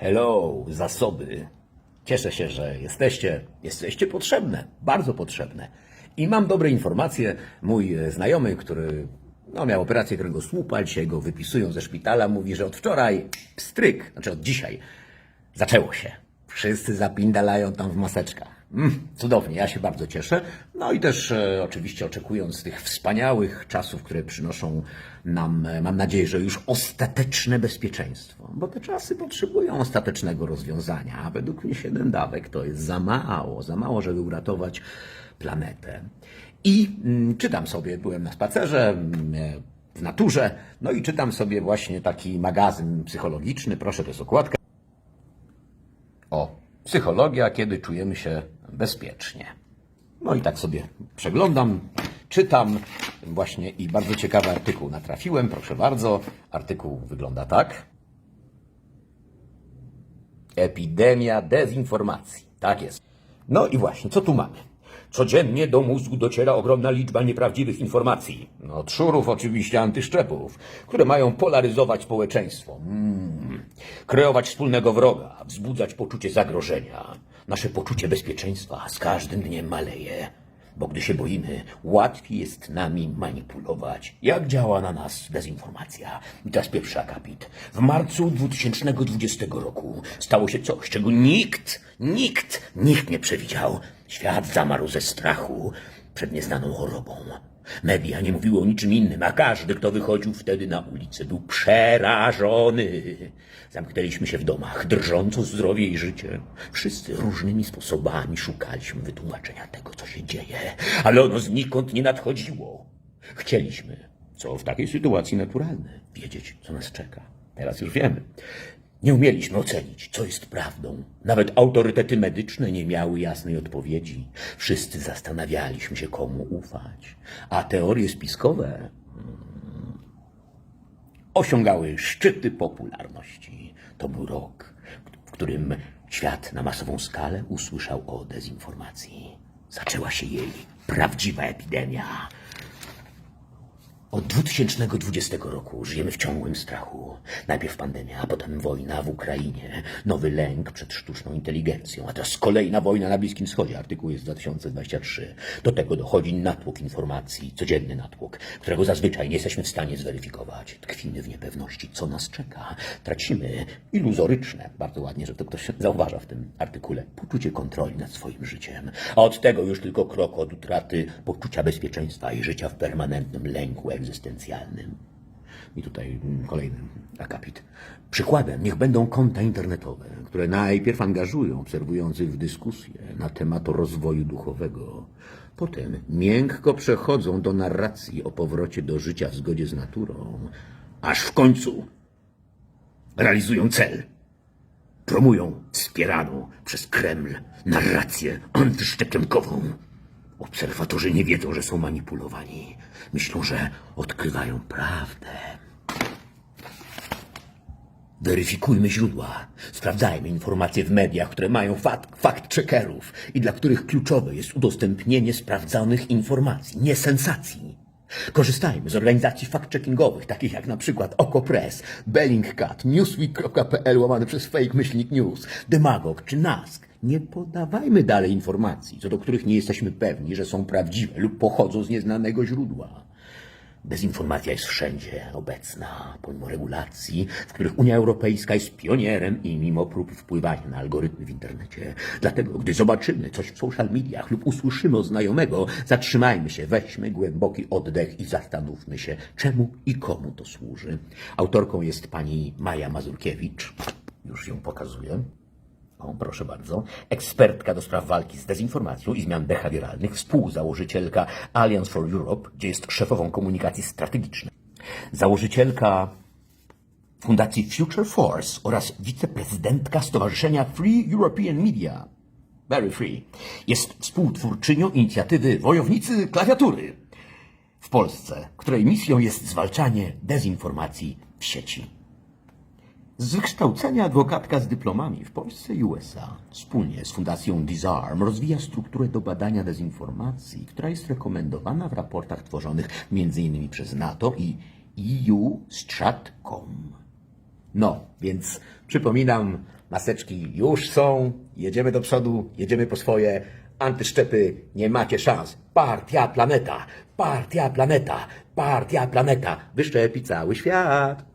Hello, zasoby. Cieszę się, że jesteście. Jesteście potrzebne, bardzo potrzebne. I mam dobre informacje. Mój znajomy, który no, miał operację kręgosłupa, dzisiaj go wypisują ze szpitala, mówi, że od wczoraj pstryk, znaczy od dzisiaj, zaczęło się. Wszyscy zapindalają tam w maseczkach. Mm, cudownie, ja się bardzo cieszę. No i też e, oczywiście oczekując tych wspaniałych czasów, które przynoszą nam, e, mam nadzieję, że już ostateczne bezpieczeństwo. Bo te czasy potrzebują ostatecznego rozwiązania, a według mnie siedem dawek to jest za mało, za mało, żeby uratować planetę. I mm, czytam sobie, byłem na spacerze mm, e, w naturze, no i czytam sobie właśnie taki magazyn psychologiczny, proszę, to jest okładka. O, psychologia, kiedy czujemy się bezpiecznie. No i tak sobie przeglądam, czytam właśnie i bardzo ciekawy artykuł natrafiłem, proszę bardzo. Artykuł wygląda tak. Epidemia dezinformacji. Tak jest. No i właśnie, co tu mamy? Codziennie do mózgu dociera ogromna liczba nieprawdziwych informacji. No, od szurów oczywiście antyszczepów, które mają polaryzować społeczeństwo, mm, kreować wspólnego wroga, wzbudzać poczucie zagrożenia. Nasze poczucie bezpieczeństwa z każdym dniem maleje. Bo gdy się boimy, łatwiej jest nami manipulować. Jak działa na nas dezinformacja? I teraz pierwszy akapit. W marcu 2020 roku stało się coś, czego nikt, nikt, nikt nie przewidział. Świat zamarł ze strachu przed nieznaną chorobą. Media nie mówiły o niczym innym, a każdy, kto wychodził wtedy na ulicę, był przerażony. Zamknęliśmy się w domach, drżąc o zdrowie i życie. Wszyscy różnymi sposobami szukaliśmy wytłumaczenia tego, co się dzieje, ale ono znikąd nie nadchodziło. Chcieliśmy, co w takiej sytuacji naturalne, wiedzieć, co nas czeka. Teraz już wiemy. Nie umieliśmy ocenić, co jest prawdą. Nawet autorytety medyczne nie miały jasnej odpowiedzi. Wszyscy zastanawialiśmy się, komu ufać. A teorie spiskowe mm, osiągały szczyty popularności. To był rok, w którym świat na masową skalę usłyszał o dezinformacji. Zaczęła się jej prawdziwa epidemia. Od 2020 roku żyjemy w ciągłym strachu. Najpierw pandemia, a potem wojna w Ukrainie, nowy lęk przed sztuczną inteligencją, a teraz kolejna wojna na Bliskim Wschodzie. Artykuł jest z 2023. Do tego dochodzi natłok informacji, codzienny natłok, którego zazwyczaj nie jesteśmy w stanie zweryfikować. Tkwimy w niepewności, co nas czeka. Tracimy iluzoryczne, bardzo ładnie, że to ktoś zauważa w tym artykule, poczucie kontroli nad swoim życiem. A od tego już tylko krok od utraty poczucia bezpieczeństwa i życia w permanentnym lęku egzystencjalnym. I tutaj mm, kolejny akapit. Przykładem niech będą konta internetowe, które najpierw angażują obserwujących w dyskusję na temat rozwoju duchowego. Potem miękko przechodzą do narracji o powrocie do życia w zgodzie z naturą, aż w końcu realizują cel. Promują wspieraną przez Kreml narrację antyszczepionkową. Obserwatorzy nie wiedzą, że są manipulowani. Myślą, że odkrywają prawdę. Weryfikujmy źródła. Sprawdzajmy informacje w mediach, które mają fakt, fakt checkerów i dla których kluczowe jest udostępnienie sprawdzonych informacji, nie sensacji. Korzystajmy z organizacji fact-checkingowych, takich jak na przykład OkoPress, Bellingcat, Newsweek.pl łamane przez fake myślnik news, Demagog czy Nask. Nie podawajmy dalej informacji, co do których nie jesteśmy pewni, że są prawdziwe lub pochodzą z nieznanego źródła. Dezinformacja jest wszędzie obecna, pomimo regulacji, w których Unia Europejska jest pionierem i mimo prób wpływania na algorytmy w internecie. Dlatego, gdy zobaczymy coś w social mediach lub usłyszymy od znajomego, zatrzymajmy się, weźmy głęboki oddech i zastanówmy się, czemu i komu to służy. Autorką jest pani Maja Mazurkiewicz. Już ją pokazuję. Proszę bardzo. Ekspertka do spraw walki z dezinformacją i zmian behawioralnych, współzałożycielka Alliance for Europe, gdzie jest szefową komunikacji strategicznej. Założycielka Fundacji Future Force oraz wiceprezydentka Stowarzyszenia Free European Media. Very Free. Jest współtwórczynią inicjatywy Wojownicy Klawiatury w Polsce, której misją jest zwalczanie dezinformacji w sieci. Z wykształcenia adwokatka z dyplomami w Polsce i USA wspólnie z Fundacją Disarm rozwija strukturę do badania dezinformacji, która jest rekomendowana w raportach tworzonych m.in. przez NATO i EU Stratcom. No, więc przypominam, Maseczki już są, jedziemy do przodu, jedziemy po swoje. Antyszczepy, nie macie szans. Partia Planeta, Partia Planeta, Partia Planeta. Wyszczepi cały świat.